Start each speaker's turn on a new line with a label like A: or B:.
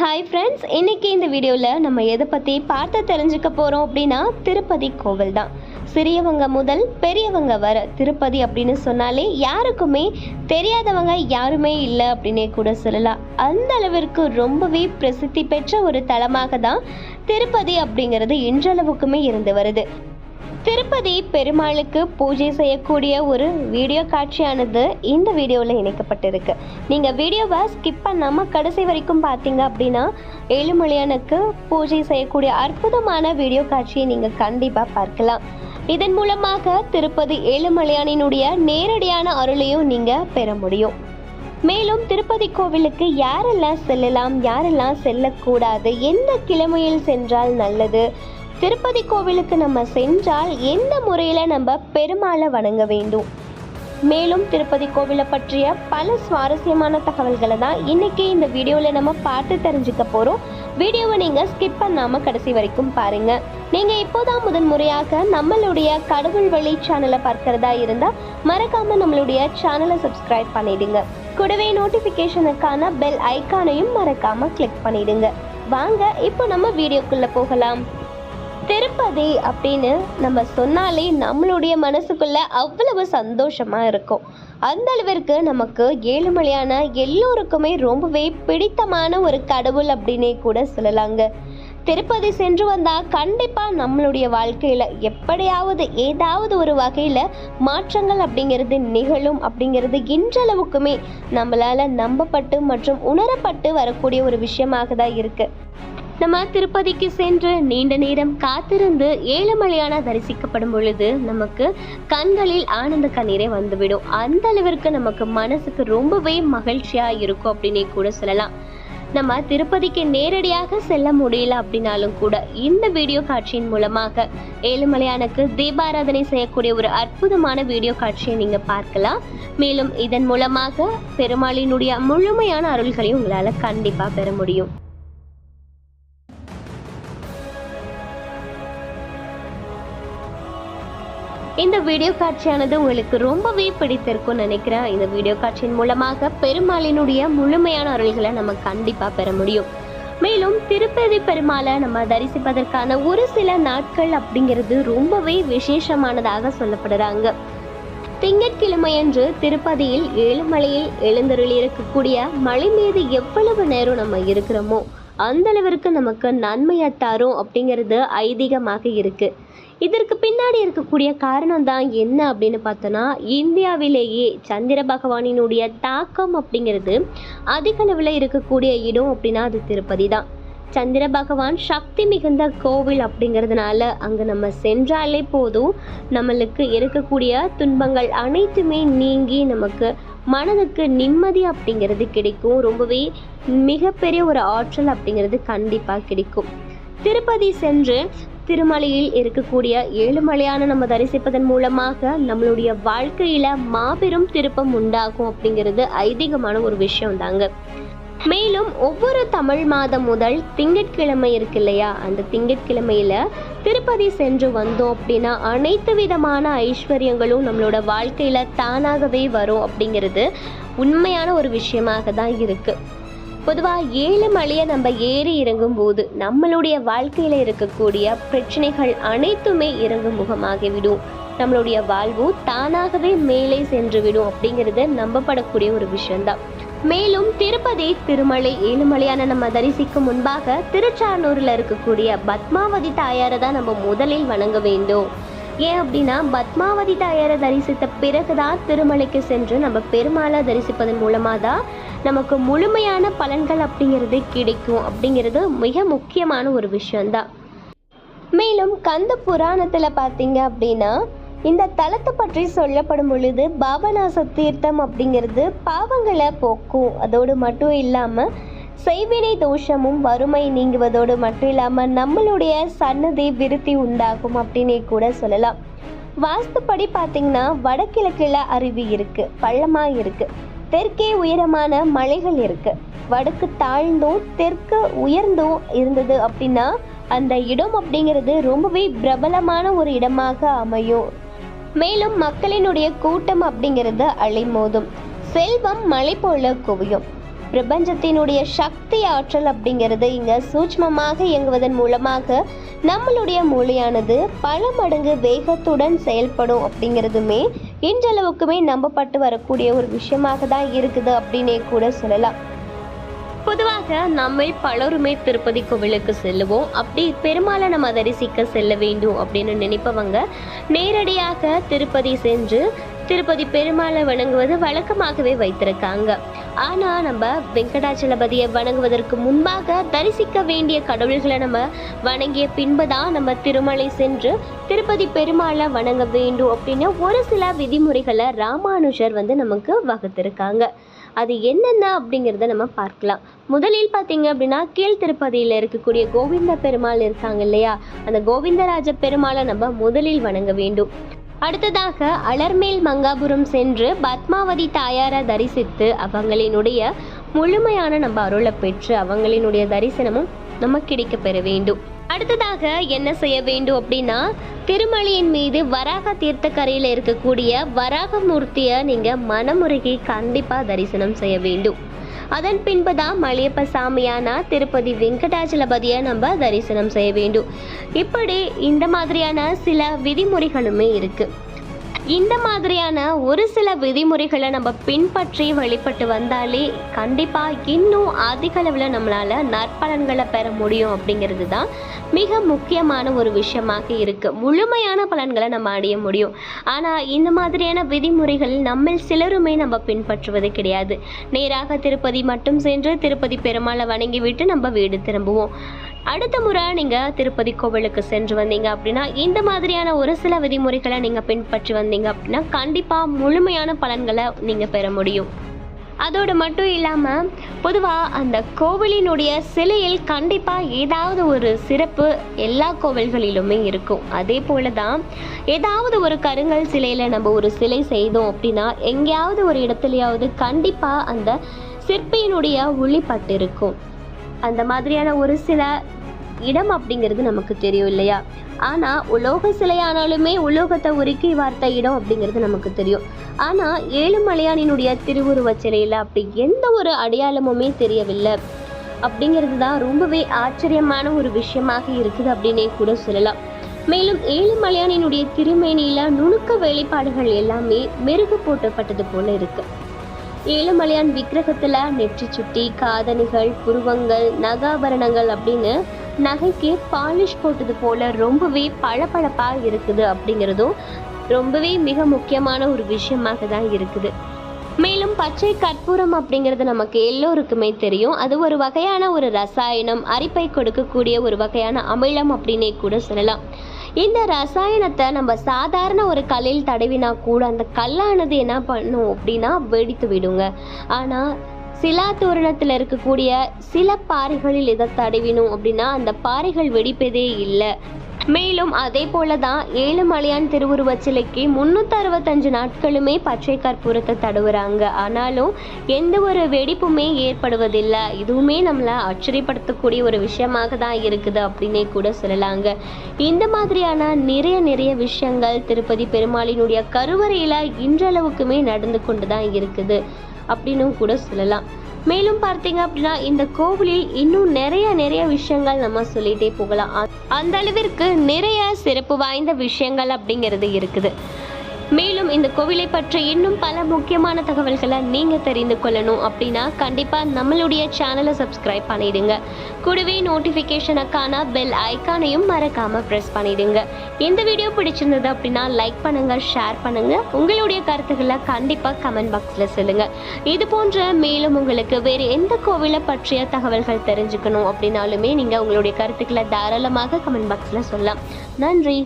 A: Hi friends இன்னைக்கு இந்த வீடியோவில் நம்ம எதை பற்றி பார்த்து தெரிஞ்சுக்க போகிறோம் அப்படின்னா திருப்பதி கோவில் தான். சிறியவங்க முதல் பெரியவங்க வர திருப்பதி அப்படின்னு சொன்னாலே யாருக்குமே தெரியாதவங்க யாருமே இல்லை அப்படின்னே கூட சொல்லலாம். அந்த அளவிற்கு ரொம்பவே பிரசித்தி பெற்ற ஒரு தலமாக தான் திருப்பதி அப்படிங்கிறது இன்றளவுக்குமே இருந்து வருது. திருப்பதி பெருமாளுக்கு பூஜை செய்யக்கூடிய ஒரு வீடியோ காட்சியானது இந்த வீடியோவில் இணைக்கப்பட்டிருக்கு. நீங்கள் வீடியோவை ஸ்கிப் பண்ணாமல் கடைசி வரைக்கும் பார்த்தீங்க அப்படின்னா ஏழுமலையானுக்கு பூஜை செய்யக்கூடிய அற்புதமான வீடியோ காட்சியை நீங்கள் கண்டிப்பாக பார்க்கலாம். இதன் மூலமாக திருப்பதி ஏழுமலையானினுடைய நேரடியான அருளையும் நீங்கள் பெற முடியும். மேலும் திருப்பதி கோவிலுக்கு யாரெல்லாம் செல்லலாம் யாரெல்லாம் செல்லக்கூடாது எந்த கிழமையில் சென்றால் நல்லது திருப்பதி கோவிலுக்கு நம்ம சென்றால் எந்த முறையில் நம்ம பெருமாளை வணங்க வேண்டும்? மேலும் திருப்பதி கோவிலை பற்றிய பல சுவாரஸ்யமான தகவல்களை தான் இன்னைக்கு இந்த வீடியோவில் நம்ம பார்த்து தெரிஞ்சுக்க போகிறோம் வீடியோவை நீங்கள் ஸ்கிப் பண்ணாமல் கடைசி வரைக்கும் பாருங்கள் நீங்கள் இப்போதான் முதன் முறையாக நம்மளுடைய கடவுள் வழி சேனலை பார்க்கறதா இருந்தால் மறக்காமல் நம்மளுடைய சேனலை சப்ஸ்கிரைப் பண்ணிடுங்க. கூடவே நோட்டிஃபிகேஷனுக்கான பெல் ஐக்கானையும் மறக்காமல் கிளிக் பண்ணிடுங்க. வாங்க இப்போ நம்ம வீடியோக்குள்ளே போகலாம். திருப்பதி அப்படின்னு நம்ம சொன்னாலே நம்மளுடைய மனசுக்குள்ள அவ்வளவு சந்தோஷமா இருக்கும். அந்த அளவிற்கு நமக்கு ஏழுமலையான எல்லோருக்குமே ரொம்பவே பிடித்தமான ஒரு கடவுள் அப்படின்னே கூட சொல்லலாங்க. திருப்பதி சென்று வந்தால் கண்டிப்பாக நம்மளுடைய வாழ்க்கையில் எப்படியாவது ஏதாவது ஒரு வகையில் மாற்றங்கள் அப்படிங்கிறது நிகழும் அப்படிங்கிறது இன்றளவுக்குமே நம்மளால் நம்பப்பட்டு மற்றும் உணரப்பட்டு வரக்கூடிய ஒரு விஷயமாக தான் இருக்குது நம்ம திருப்பதிக்கு சென்று நீண்ட நேரம் காத்திருந்து ஏழுமலையான தரிசிக்கப்படும் பொழுது நமக்கு கண்களில் ஆனந்த கண்ணீரே வந்துவிடும். அந்த அளவிற்கு நமக்கு மனசுக்கு ரொம்பவே மகிழ்ச்சியா இருக்கும் அப்படின்னே கூட சொல்லலாம். நம்ம திருப்பதிக்கு நேரடியாக செல்ல முடியல அப்படின்னாலும் கூட இந்த வீடியோ காட்சியின் மூலமாக ஏழுமலையானுக்கு தீபாராதனை செய்யக்கூடிய ஒரு அற்புதமான வீடியோ காட்சியை நீங்க பார்க்கலாம். மேலும் இதன் மூலமாக பெருமாளினுடைய முழுமையான அருள்களையும் உங்களால கண்டிப்பா பெற முடியும். இந்த வீடியோ காட்சியானது உங்களுக்கு ரொம்பவே பிடித்திருக்கும்னு நினைக்கிறேன். இந்த வீடியோ காட்சியின் மூலமாக பெருமாளினுடைய முழுமையான அருள்களை நம்ம கண்டிப்பாக பெற முடியும். மேலும் திருப்பதி பெருமாளை நம்ம தரிசிப்பதற்கான ஒரு சில நாட்கள் அப்படிங்கிறது ரொம்பவே விசேஷமானதாக சொல்லப்படுறாங்க. திங்கட்கிழமையன்று திருப்பதியில் ஏழுமலையில் எழுந்தருளி இருக்கக்கூடிய மலை மீது எவ்வளவு நேரம் நம்ம இருக்கிறோமோ அந்த அளவிற்கு நமக்கு நன்மையை தரும் அப்படிங்கிறது ஐதீகமாக இருக்குது இதற்கு பின்னாடி இருக்கக்கூடிய காரணம் தான் என்ன அப்படின்னு பார்த்தோன்னா இந்தியாவிலேயே சந்திர பகவானினுடைய தாக்கம் அப்படிங்கிறது அதிக அளவில் இருக்கக்கூடிய இடம் அப்படின்னா அது திருப்பதி தான். சந்திர பகவான் சக்தி மிகுந்த கோவில் அப்படிங்கிறதுனால அங்கே நம்ம சென்றாலே போதும். நம்மளுக்கு இருக்கக்கூடிய துன்பங்கள் அனைத்துமே நீங்கி நமக்கு மனதுக்கு நிம்மதி அப்படிங்கிறது கிடைக்கும். ரொம்பவே மிகப்பெரிய ஒரு ஆற்றல் அப்படிங்கிறது கண்டிப்பாக கிடைக்கும். திருப்பதி சென்று திருமலையில் இருக்கக்கூடிய ஏழுமலையான நம்ம தரிசிப்பதன் மூலமாக நம்மளுடைய வாழ்க்கையில மாபெரும் திருப்பம் உண்டாகும் அப்படிங்கிறது ஐதீகமான ஒரு விஷயம் தாங்க. மேலும் ஒவ்வொரு தமிழ் மாதம் முதல் திங்கட்கிழமை இருக்கு இல்லையா? அந்த திங்கட்கிழமையில திருப்பதி சென்று வந்தோம் அப்படின்னா அனைத்து விதமான ஐஸ்வர்யங்களும் நம்மளோட வாழ்க்கையில தானாகவே வரும் அப்படிங்கிறது உண்மையான ஒரு விஷயமாக தான் இருக்கு. பொதுவாக ஏழு மலையை நம்ம ஏறி இறங்கும் போது நம்மளுடைய வாழ்க்கையில் இருக்கக்கூடிய பிரச்சனைகள் அனைத்துமே இறங்கும் முகமாகிவிடும். நம்மளுடைய வாழ்வு தானாகவே மேலே சென்று விடும் அப்படிங்கிறது நம்பப்படக்கூடிய ஒரு விஷயம்தான். மேலும் திருப்பதி திருமலை ஏழுமலையான நம்ம தரிசிக்கும் முன்பாக திருச்சானூரில் இருக்கக்கூடிய பத்மாவதி தாயாரை தான் நம்ம முதலில் வணங்க வேண்டும். ஏன் அப்படின்னா பத்மாவதி தாயாரை தரிசித்த பிறகுதான் திருமலைக்கு சென்று நம்ம பெருமாளை தரிசிப்பதன் மூலமாக தான் நமக்கு முழுமையான பலன்கள் அப்படிங்கிறது கிடைக்கும். அப்படிங்கிறது மிக முக்கியமான ஒரு விஷயம்தான் மேலும் கந்த புராணத்தில் பார்த்தீங்க அப்படின்னா இந்த தலத்தை பற்றி சொல்லப்படும் பொழுது பாபநாச தீர்த்தம் அப்படிங்கிறது பாவங்களை போக்கும். அதோடு மட்டும் இல்லாமல் செய்வினை தோஷமும் வறுமை நீங்குவதோடு மட்டும் இல்லாமல் நம்மளுடைய சன்னதி விருத்தி உண்டாகும் அப்படின்னே கூட சொல்லலாம். வாஸ்துப்படி பார்த்தீங்கன்னா வடகிழக்கில் அருவி இருக்கு பள்ளமாக இருக்கு தெற்கே உயரமான மலைகள் இருக்கு. வடக்கு தாழ்ந்தும் தெற்கு உயர்ந்தும் இருந்தது அப்படின்னா அந்த இடம் அப்படிங்கிறது ரொம்பவே பிரபலமான ஒரு இடமாக அமையும். மேலும் மக்களினுடைய கூட்டம் அப்படிங்கிறது அலைமோதும் செல்வம் மலை போல குவியும். பிரபஞ்சத்தினுடைய சக்தி ஆற்றல் அப்படிங்கிறது இங்க சூட்ச்மமாக இயங்குவதன் மூலமாக நம்மளுடைய மூளையானது பல மடங்கு வேகத்துடன் செயல்படும் அப்படிங்கிறதுமே இன்றளவுக்குமே நம்பப்பட்டு வரக்கூடிய ஒரு விஷயமாக தான் இருக்குது அப்படின்னே கூட சொல்லலாம். பொதுவாக நம்ம பலருமே திருப்பதி கோவிலுக்கு செல்லுவோம். அப்படி பெருமாளை நம்ம தரிசிக்க செல்ல வேண்டும் அப்படின்னு நினைப்பவங்க நேரடியாக திருப்பதி சென்று திருப்பதி பெருமாளை வணங்குவது வழக்கமாகவே வைத்திருக்காங்க. ஆனால் நம்ம வெங்கடாச்சலபதியை வணங்குவதற்கு முன்பாக தரிசிக்க வேண்டிய கடவுள்களை நம்ம வணங்கிய பின்புதான் நம்ம திருமலை சென்று திருப்பதி பெருமாளை வணங்க வேண்டும் அப்படின்னு ஒரு சில விதிமுறைகளை ராமானுஜர் வந்து நமக்கு வகுத்திருக்காங்க. அது என்னென்ன அப்படிங்கிறத நம்ம பார்க்கலாம். முதலில் பார்த்தீங்க அப்படின்னா கீழ் திருப்பதியில் இருக்கக்கூடிய கோவிந்த பெருமாள் இருக்காங்க இல்லையா? அந்த கோவிந்தராஜ பெருமாளை நம்ம முதலில் வணங்க வேண்டும். அடுத்ததாக அலர்மேல் மங்காபுரம் சென்று பத்மாவதி தாயாரை தரிசித்து அவங்களினுடைய முழுமையான நம்ம அருளை பெற்று அவங்களினுடைய தரிசனமும் நம்ம கிடைக்க பெற வேண்டும். அடுத்ததாக என்ன செய்ய வேண்டும் அப்படின்னா திருமலையின் மீது வராக தீர்த்தக்கரையில் இருக்கக்கூடிய வராக மூர்த்தியை நீங்கள் மனமுருகி கண்டிப்பாக தரிசனம் செய்ய வேண்டும். அதன் பின்பு தான் மலையப்ப சாமியானா திருப்பதி வெங்கடாச்சலபதியை நம்ம தரிசனம் செய்ய வேண்டும். இப்படி இந்த மாதிரியான சில விதிமுறைகளுமே இருக்குது இந்த மாதிரியான ஒரு சில விதிமுறைகளை நம்ம பின்பற்றி வழிபட்டு வந்தாலே கண்டிப்பாக இன்னும் அதிக அளவில் நம்மளால் நற்பலன்களை பெற முடியும் அப்படிங்கிறது தான் மிக முக்கியமான ஒரு விஷயமாக இருக்குது முழுமையான பலன்களை நம்ம அடைய முடியும். ஆனால் இந்த மாதிரியான விதிமுறைகள் நம்மில் சிலருமே நம்ம பின்பற்றுவது கிடையாது. நேராக திருப்பதி மட்டும் சென்று திருப்பதி பெருமாளை வணங்கிவிட்டு நம்ம வீடு திரும்புவோம். அடுத்த முறை நீங்கள் திருப்பதி கோவிலுக்கு சென்று வந்தீங்க அப்படின்னா இந்த மாதிரியான ஒரு சில விதிமுறைகளை நீங்கள் பின்பற்றி வந்தீங்க அப்படின்னா கண்டிப்பாக முழுமையான பலன்களை நீங்கள் பெற முடியும். அதோடு மட்டும் இல்லாமல் பொதுவாக அந்த கோவிலினுடைய சிலையில் கண்டிப்பாக ஏதாவது ஒரு சிறப்பு எல்லா கோவில்களிலுமே இருக்கும். அதே போல தான் ஏதாவது ஒரு கருங்கல் சிலையில் நம்ம ஒரு சிலை செய்தோம் அப்படின்னா எங்கேயாவது ஒரு இடத்துலையாவது கண்டிப்பாக அந்த சிற்பியினுடைய ஒளிப்பட்டு இருக்கும். அந்த மாதிரியான ஒரு சில இடம் அப்படிங்கிறது நமக்கு தெரியும் இல்லையா? ஆனால் உலோக சிலையானாலுமே உலோகத்தை உருக்கி வார்த்த இடம் அப்படிங்கிறது நமக்கு தெரியும். ஆனால் ஏழுமலையானினுடைய திருவுருவச் சிலையில் அப்படி எந்த ஒரு அடையாளமுமே தெரியவில்லை. அப்படிங்கிறது தான் ரொம்பவே ஆச்சரியமான ஒரு விஷயமாக இருக்குது அப்படின்னே கூட சொல்லலாம். மேலும் ஏழுமலையானினுடைய திருமேனியில நுணுக்க வேலைப்பாடுகள் எல்லாமே மெருகு போட்டப்பட்டது போல இருக்கு. ஏழுமலையான் விக்கிரகத்துல நெற்றி சுட்டி காதணிகள் புருவங்கள் நகாபரணங்கள் அப்படின்னு நகைக்கு பாலிஷ் போட்டது போல ரொம்பவே பளபளப்பாக இருக்குது அப்படிங்கிறதும் ரொம்பவே மிக முக்கியமான ஒரு விஷயமாக தான் இருக்குது. மேலும் பச்சை கற்பூரம் அப்படிங்கிறது நமக்கு எல்லோருக்குமே தெரியும். அது ஒரு வகையான ஒரு ரசாயனம் அரிப்பை கொடுக்கக்கூடிய ஒரு வகையான அமிலம் அப்படின்னே கூட சொல்லலாம். இந்த ரசாயனத்தை நம்ம சாதாரண ஒரு கல்லில் தடவினா கூட அந்த கல்லானது என்ன பண்ணும் அப்படின்னா வெடித்து விடுங்க. ஆனால் சிலா தோரணத்தில் இருக்கக்கூடிய சில பாறைகளில் இதை தடவினோம் அப்படின்னா அந்த பாறைகள் வெடிப்பதே இல்லை. மேலும் அதே போல தான் ஏழுமலையான் திருவுருவச் சிலைக்கு முந்நூற்றி அறுபத்தஞ்சு நாட்களுமே பச்சை கற்பூரத்தை தடவுறாங்க. ஆனாலும் எந்த ஒரு வெடிப்புமே ஏற்படுவதில்லை. இதுவுமே நம்மளை ஆச்சரியப்படுத்தக்கூடிய ஒரு விஷயமாக தான் இருக்குது அப்படின்னே கூட சொல்லலாங்க. இந்த மாதிரியான நிறைய நிறைய விஷயங்கள் திருப்பதி பெருமாளினுடைய கருவறையில் இன்றளவுக்குமே நடந்து கொண்டு தான் இருக்குது. அப்படின்னும் கூட சொல்லலாம். மேலும் பார்த்தீங்க அப்படின்னா இந்த கோவிலில் இன்னும் நிறைய நிறைய விஷயங்கள் நம்ம சொல்லிட்டே போகலாம். அந்த அளவிற்கு நிறைய சிறப்பு வாய்ந்த விஷயங்கள் அப்படிங்கிறது இருக்குது. மேலும் இந்த கோவிலை பற்றி இன்னும் பல முக்கியமான தகவல்களை நீங்கள் தெரிந்து கொள்ளணும் அப்படின்னா கண்டிப்பாக நம்மளுடைய சேனலை சப்ஸ்கிரைப் பண்ணிடுங்க. கூடவே நோட்டிஃபிகேஷனுக்கான பெல் ஐக்கானையும் மறக்காமல் ப்ரெஸ் பண்ணிடுங்க. இந்த வீடியோ பிடிச்சிருந்தது அப்படின்னா லைக் பண்ணுங்க ஷேர் பண்ணுங்க. உங்களுடைய கருத்துக்களை கண்டிப்பாக கமெண்ட் பாக்ஸில் சொல்லுங்க. இது போன்ற மேலும் உங்களுக்கு வேறு எந்த கோவிலை பற்றிய தகவல்கள் தெரிஞ்சுக்கணும் அப்படின்னாலுமே நீங்கள் உங்களுடைய கருத்துக்களை தாராளமாக கமெண்ட் பாக்ஸில் சொல்லலாம். நன்றி.